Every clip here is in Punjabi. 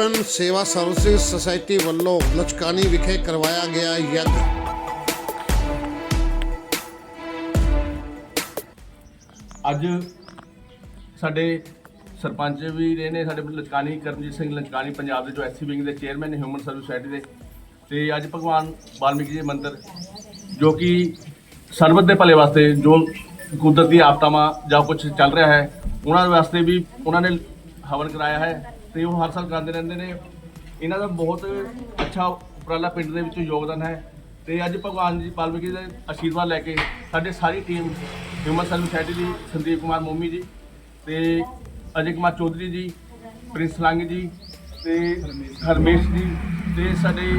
ਅਰਬਨ ਸੇਵਾ ਸਰਵਿਸਿਜ਼ ਸੁਸਾਇਟੀ ਵੱਲੋਂ ਲਚਕਾਨੀ ਵਿਖੇ ਕਰਵਾਇਆ ਗਿਆ ਯੱਗ। ਅੱਜ ਸਾਡੇ ਸਰਪੰਚ ਵੀ ਰਹੇ ਨੇ, ਸਾਡੇ ਲਚਕਾਨੀ ਕਰਮਜੀਤ ਸਿੰਘ ਲਚਕਾਨੀ ਪੰਜਾਬ ਦੇ ਜੋ ਐਸਸੀ ਵਿੰਗ ਦੇ ਚੇਅਰਮੈਨ ਨੇ, ਹਿਊਮਨ ਸਰਵਿਸ ਸੁਸਾਇਟੀ ਦੇ। ਤੇ ਅੱਜ ਭਗਵਾਨ ਵਾਲਮੀਕੀ ਜੀ ਮੰਦਿਰ, ਜੋ ਕਿ ਸਰਬਤ ਦੇ ਭਲੇ ਵਾਸਤੇ ਜੋ ਕੁਦਰਤੀ ਆਫਤਾਵਾਂ ਜਾਂ ਕੁਝ ਚੱਲ ਰਿਹਾ ਹੈ, ਉਹਨਾਂ ਦੇ ਵਾਸਤੇ ਵੀ ਉਹਨਾਂ ਨੇ ਹਵਨ ਕਰਾਇਆ ਹੈ। ਤੇ ਉਹ ਹਰ ਸਾਲ ਕਰਾਉਂਦੇ ਰਹਿੰਦੇ ਨੇ। ਇਹਨਾਂ ਦਾ ਬਹੁਤ ਅੱਛਾ ਉਪਰਾਲਾ ਪਿੰਡ ਦੇ ਵਿੱਚ ਯੋਗਦਾਨ ਹੈ। ਤੇ ਅੱਜ ਭਗਵਾਨ ਜੀ ਵਾਲਮੀਕੀ ਦੇ ਆਸ਼ੀਰਵਾਦ ਲੈ ਕੇ ਸਾਡੇ ਸਾਰੀ ਟੀਮ ਹਿਊਮਨ ਸਰਵਿਸ ਸੁਸਾਇਟੀ ਦੀ ਸੰਦੀਪ ਕੁਮਾਰ ਮੋਮੀ ਜੀ ਤੇ ਅਜੇ ਕੁਮਾਰ ਚੌਧਰੀ ਜੀ, ਪ੍ਰਿੰਸ ਲੰਗ ਜੀ ਤੇ ਹਰਮੇਸ਼ ਜੀ ਤੇ ਸਾਡੇ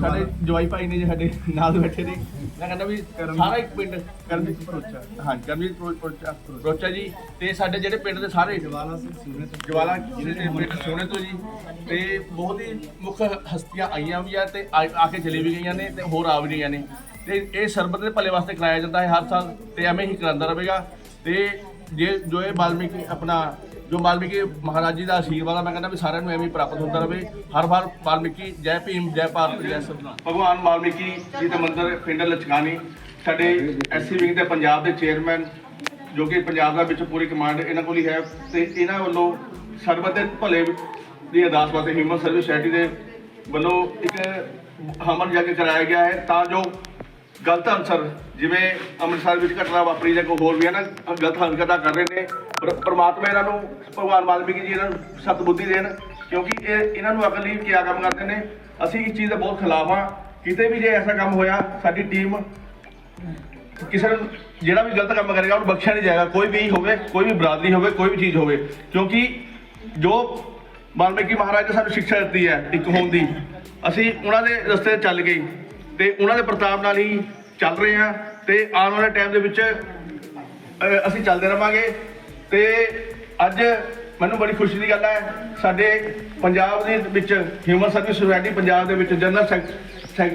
ਸਾਡੇ ਜਵਾਈ ਭਾਈ ਨੇ ਜੀ ਸਾਡੇ ਨਾਲ ਬੈਠੇ ਨੇ। ਮੈਂ ਕਹਿੰਦਾ ਵੀ ਸਾਰਾ ਇੱਕ ਪਿੰਡ ਕਰਮਜੀਤ ਪਰੋਚਾ ਹਾਂ ਕਰਮਜੀਤ ਪਰੋ- ਪਰੋਚਾ ਪਰੋਚਾ ਜੀ ਤੇ ਸਾਡੇ ਜਿਹੜੇ ਪਿੰਡ ਦੇ ਸਾਰੇ ਜਵਾਲਾ ਜਵਾਲਾ ਜਿਹੜੇ ਨੇ ਪਿੰਡ ਸੋਹਣੇ ਤੋਂ ਜੀ। ਤੇ ਬਹੁਤ ਹੀ ਮੁੱਖ ਹਸਤੀਆਂ ਆਈਆਂ ਵੀ ਆ ਤੇ ਆ ਆ ਕੇ ਚਲੀ ਵੀ ਗਈਆਂ ਨੇ ਤੇ ਹੋਰ ਆ ਵੀ ਰਹੀਆਂ ਨੇ। ਤੇ ਇਹ ਸਰਬਤ ਦੇ ਭਲੇ ਵਾਸਤੇ ਕਰਾਇਆ ਜਾਂਦਾ ਹੈ ਹਰ ਸਾਲ ਤੇ ਐਵੇਂ ਹੀ ਕਰਾਂਦਾ ਰਹੇਗਾ। ਤੇ ਜੇ ਜੋ ਇਹ ਵਾਲਮੀਕੀ ਆਪਣਾ ਜੋ ਵਾਲਮੀਕੀ ਮਹਾਰਾਜ ਜੀ ਦਾ ਆਸ਼ੀਰਵਾਦ ਆ, ਮੈਂ ਕਹਿੰਦਾ ਵੀ ਸਾਰਿਆਂ ਨੂੰ ਐਵੇਂ ਪ੍ਰਾਪਤ ਹੁੰਦਾ ਰਹੇ ਹਰ ਵਾਰ ਵਾਲਮੀਕੀ, ਜੈ ਭੀਮ, ਜੈ ਭਾਰਤ, ਜੈ ਸੰਵਿਧਾਨ ਭਗਵਾਨ ਵਾਲਮੀਕੀ ਜੀ ਦੇ ਮੰਦਿਰ ਪਿੰਡ ਲਚਕਾਨੀ, ਸਾਡੇ ਐਸਸੀ ਵਿੰਗ ਦੇ ਪੰਜਾਬ ਦੇ ਚੇਅਰਮੈਨ, ਜੋ ਕਿ ਪੰਜਾਬ ਦਾ ਵਿੱਚ ਪੂਰੀ ਕਮਾਂਡ ਇਹਨਾਂ ਕੋਲ ਹੀ ਹੈ, ਤੇ ਇਹਨਾਂ ਵੱਲੋਂ ਸਰਬੱਤ ਦੇ ਭਲੇ ਦੀ ਅਰਦਾਸ ਵਾਸਤੇ ਹਿਊਮਨ ਸਰਵਿਸ ਸੁਸਾਇਟੀ ਦੇ ਵੱਲੋਂ ਇੱਕ ਹਮਨ ਕੇ ਕਰਾਇਆ ਗਿਆ ਹੈ, ਤਾਂ ਜੋ ਗਲਤ ਅਨਸਰ ਜਿਵੇਂ ਅੰਮ੍ਰਿਤਸਰ ਵਿੱਚ ਘਟਨਾ ਵਾਪਰੀ ਜਾਂ ਕੋਈ ਹੋਰ ਵੀ ਹੈ ਨਾ ਗਲਤ ਹਰਕਤਾਂ ਕਰ ਰਹੇ ਨੇ। ਪਰ ਪ੍ਰਮਾਤਮਾ ਇਹਨਾਂ ਨੂੰ, ਭਗਵਾਨ ਵਾਲਮੀਕੀ ਜੀ ਇਹਨਾਂ ਨੂੰ ਸਤਬੁੱਧੀ ਦੇਣ, ਕਿਉਂਕਿ ਇਹ ਇਹਨਾਂ ਨੂੰ ਅਕਲ ਨਹੀਂ ਕਿਆ ਕੰਮ ਕਰਦੇ ਨੇ। ਅਸੀਂ ਇਸ ਚੀਜ਼ ਦੇ ਬਹੁਤ ਖਿਲਾਫ ਹਾਂ। ਕਿਤੇ ਵੀ ਜੇ ਐਸਾ ਕੰਮ ਹੋਇਆ, ਸਾਡੀ ਟੀਮ ਕਿਸੇ ਨੂੰ ਜਿਹੜਾ ਵੀ ਗਲਤ ਕੰਮ ਕਰੇਗਾ, ਉਹਨੂੰ ਬਖਸ਼ਿਆ ਨਹੀਂ ਜਾਏਗਾ। ਕੋਈ ਵੀ ਹੋਵੇ, ਕੋਈ ਵੀ ਬਰਾਦਰੀ ਹੋਵੇ, ਕੋਈ ਵੀ ਚੀਜ਼ ਹੋਵੇ। ਕਿਉਂਕਿ ਜੋ ਵਾਲਮੀਕੀ ਮਹਾਰਾਜ ਨੇ ਸਾਨੂੰ ਸਿੱਖਿਆ ਦਿੱਤੀ ਹੈ, ਇੱਕ ਹੋਣ ਦੀ, ਅਸੀਂ ਉਹਨਾਂ ਦੇ ਰਸਤੇ ਚੱਲ ਗਏ। ਤੇ ਉਹਨਾਂ ਦੇ ਪ੍ਰਤਾਪ ਨਾਲ ਹੀ ਚੱਲ ਰਹੇ ਹਾਂ ਤੇ ਆਉਣ ਵਾਲੇ ਟਾਈਮ ਦੇ ਵਿੱਚ ਅਸੀਂ ਚੱਲਦੇ ਰਵਾਂਗੇ ਤੇ ਅੱਜ ਮੈਨੂੰ ਬੜੀ ਖੁਸ਼ੀ ਦੀ ਗੱਲ ਹੈ, ਸਾਡੇ ਪੰਜਾਬ ਦੇ ਵਿੱਚ ਹਿਊਮਨ ਸਰਵਿਸ ਸੁਸਾਇਟੀ ਪੰਜਾਬ ਦੇ ਵਿੱਚ ਜਨਰਲ ਸੈਕ-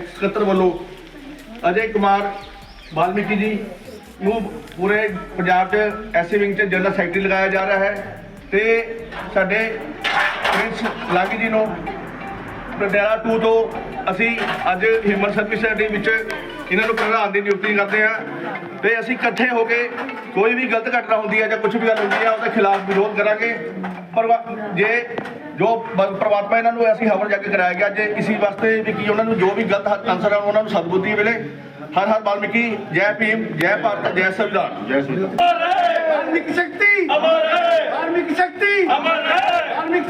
ਸਕੱਤਰ ਵੱਲੋਂ ਅਜੇ ਕੁਮਾਰ ਵਾਲਮੀਕੀ ਜੀ ਨੂੰ ਪੂਰੇ ਪੰਜਾਬ 'ਚ ਐਸਏ ਵਿੰਗ 'ਚ ਜਨਰਲ ਸੈਕਟਰੀ ਲਗਾਇਆ ਜਾ ਰਿਹਾ ਹੈ ਤੇ ਸਾਡੇ ਪ੍ਰਿੰਸ ਲਾਗੀ ਜੀ ਨੂੰ ਪਟਿਆਲਾ 2 ਤੋਂ ਅਸੀਂ ਅੱਜ ਹਿੰਮਤ ਸਰਵਿਸ ਸੈਂਟਰ ਵਿੱਚ ਇਹਨਾਂ ਨੂੰ ਪ੍ਰਧਾਨ ਦੀ ਨਿਯੁਕਤੀ ਕਰਦੇ ਆ ਤੇ ਅਸੀਂ ਇਕੱਠੇ ਹੋ ਕੇ ਕੋਈ ਵੀ ਗਲਤ ਘਟਨਾ ਹੁੰਦੀ ਹੈ ਜਾਂ ਕੁਝ ਵੀ ਗੱਲ ਹੁੰਦੀ ਹੈ ਉਹਦੇ ਖਿਲਾਫ ਵਿਰੋਧ ਕਰਾਂਗੇ। ਪਰ ਜੇ ਜੋ ਪ੍ਰਮਾਤਮਾ ਇਹਨਾਂ ਨੂੰ ਅਸੀਂ ਹਵਨ ਜਾ ਕੇ ਕਰਾਇਆ ਗਿਆ ਜੇ ਕਿਸੇ ਵਾਸਤੇ ਵੀ ਕੀ ਉਹਨਾਂ ਨੂੰ ਜੋ ਵੀ ਗਲਤ ਆਨਸਰ ਆ ਉਹਨਾਂ ਨੂੰ ਸਦਬੁੱਧੀ ਮਿਲੇ। ਹਰ ਹਰ ਬਾਲਮੀਕੀ ਜੈ ਭੀਮ ਜੈ ਭਾਰਤ ਜੈ ਸੰਵਿਧਾਨ। ਜੈ ਸੰਵਿਧਾਨ। ਬਾਲਮੀਕ ਸ਼ਕਤੀ! ਅਮਰ ਹੈ! ਬਾਲਮੀਕ ਸ਼ਕਤੀ! ਅਮਰ ਹੈ! ਬਾਲਮੀਕ